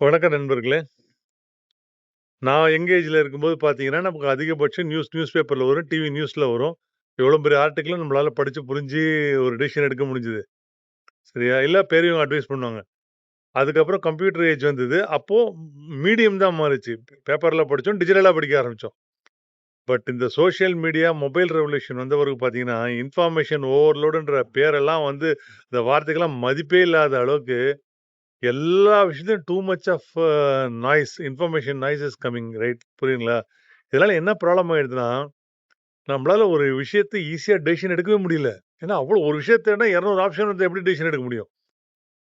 வணக்கம் நண்பர்களே. நான் எங்கேஜில் ஏஜ்ல இருக்கும்போது பார்த்தீங்கன்னா, நமக்கு அதிகபட்சம் நியூஸ் நியூஸ் பேப்பரில் வரும். டிவி நியூஸில் வரும். எவ்வளோ பெரிய ஆர்டிக்கலும் நம்மளால் படித்து புரிஞ்சு ஒரு டிசிஷன் எடுக்க முடிஞ்சுது சரியா? இல்லை பெரியவங்க அட்வைஸ் பண்ணுவாங்க. அதுக்கப்புறம் கம்ப்யூட்டர் ஏஜ் வந்தது. அப்போது மீடியம் தான் மாறிச்சு பேப்பரில் படித்தோம் டிஜிட்டலாக படிக்க ஆரம்பித்தோம் பட் இந்த சோஷியல் மீடியா, மொபைல் ரெவல்யூஷன் வந்த பிறகு பார்த்தீங்கன்னா, இன்ஃபர்மேஷன் ஓவர்லோடுன்ற பேரெல்லாம் வந்து இந்த வார்த்தைக்கெல்லாம் மதிப்பே இல்லாத அளவுக்கு எல்லா விஷயத்தையும் too much of noise, information noise is coming right புரியுங்களா இதனால என்ன ப்ராப்ளம் ஆயிடுதுன்னா, நம்மளால ஒரு விஷயத்தை ஈஸியாக டெசிஷன் எடுக்கவே முடியல. ஏன்னா, அவ்வளோ ஒரு விஷயத்தனா 200 ஆப்ஷன் வந்து எப்படி டெசிஷன் எடுக்க முடியும்?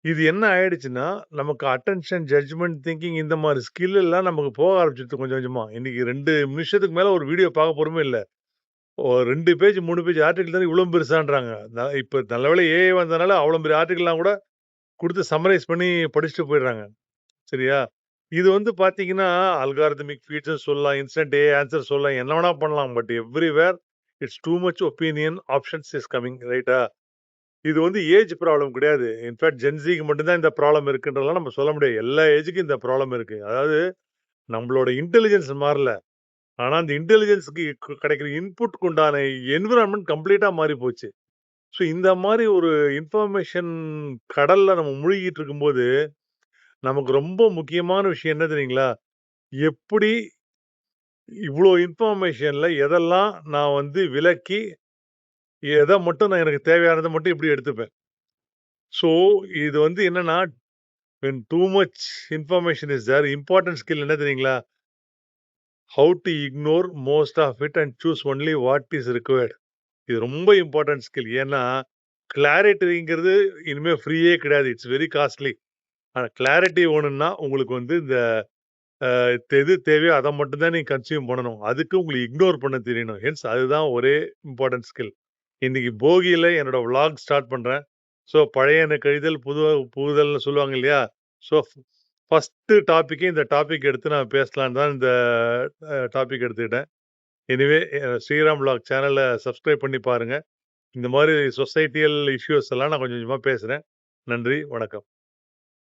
இது என்ன ஆயிடுச்சுன்னா, நமக்கு அட்டென்ஷன், ஜட்ஜ்மெண்ட் திங்கிங் இந்த மாதிரி ஸ்கில் எல்லாம் நமக்கு போக ஆரம்பிச்சுருது கொஞ்சம் கொஞ்சமாக இன்னைக்கு ரெண்டு நிமிஷத்துக்கு மேலே ஒரு வீடியோ பார்க்க பொறுமை இல்ல. ஓ 2 பேஜ், மூணு பேஜ் ஆர்டிக்கல் தானே இவ்வளோ பெருசான்றாங்க. ந நல்ல வேலை ஏஐ வந்ததுனால அவ்வளோ பெரிய ஆர்டிக்கல்லாம் கூட கொடுத்து சம்மரைஸ் பண்ணி படிச்சுட்டு போயிடுறாங்க. சரியா? இது வந்து பார்த்தீங்கன்னா, அல்காரதமிக் ஃபீச்சர்ஸ் சொல்லலாம், இன்ஸ்டன்ட் ஏ ஆன்சர் சொல்லலாம், என்ன வேணா பண்ணலாம். But everywhere it's too much opinion options is coming ரைட்டா? இது வந்து ஏஜ் ப்ராப்ளம் கிடையாது. இன்ஃபேக்ட் ஜென்சிக்கு மட்டும் தான் இந்த ப்ராப்ளம் இருக்குன்றதெல்லாம் நம்ம சொல்ல முடியாது. எல்லா ஏஜுக்கும் இந்த ப்ராப்ளம் இருக்கு. அதாவது நம்மளோட இன்டெலிஜென்ஸ் மாறல. ஆனால் அந்த இன்டெலிஜென்ஸுக்கு கிடைக்கிற இன்புட்க்கு உண்டான என்விரான்மெண்ட் கம்ப்ளீட்டாக மாறி போச்சு. ஸோ இந்த மாரி ஒரு இன்ஃபர்மேஷன் கடல்ல நம்ம முழுகிட்டு இருக்கும்போது, நமக்கு ரொம்ப முக்கியமான விஷயம் என்ன தெரியுங்களா? எப்படி இவ்ளோ இன்ஃபர்மேஷன்ல எதெல்லாம் நான் வந்து விலக்கி, எத மட்டும் நான் எனக்கு தேவையானத மட்டும் எப்படி எடுத்துப்பேன். ஸோ இது வந்து என்னன்னா, when too much information is there important skill என்ன தெரியுங்களா? How to ignore most of it and choose only what is required. இது ரொம்ப இம்பார்ட்டன்ட் ஸ்கில். ஏன்னா, கிளாரிட்டிங்கிறது இனிமே ஃப்ரீயே கிடையாது. It's very costly. ஆனா கிளாரிட்டி வேணும்னா, உங்களுக்கு வந்து இந்த எது தேவையோ அதை மட்டும் தான் கன்சியூம் பண்ணணும். அதுக்கு உங்களுக்கு இக்னோர் பண்ண தெரியணும். ஹென்ஸ் அதுதான் ஒரே இம்பார்ட்டன்ட் ஸ்கில். இன்னைக்கு போகியில என்னோட விளாக் ஸ்டார்ட் பண்றேன். ஸோ பழையன கழிதல், புது புகுதல்னு சொல்லுவாங்க இல்லையா? ஸோ ஃபஸ்ட்டு டாப்பிக்கே இந்த டாபிக் எடுத்து நான் பேசலான்னு தான் இந்த டாபிக் எடுத்துக்கிட்டேன். எனிவே ஸ்ரீராம் விளாக் சேனலை சப்ஸ்கிரைப் பண்ணி பாருங்கள் இந்த மாதிரி சொசைட்டியல் இஷ்யூஸ் எல்லாம் நான் கொஞ்சம் கொஞ்சமாக பேசுகிறேன் நன்றி, வணக்கம்.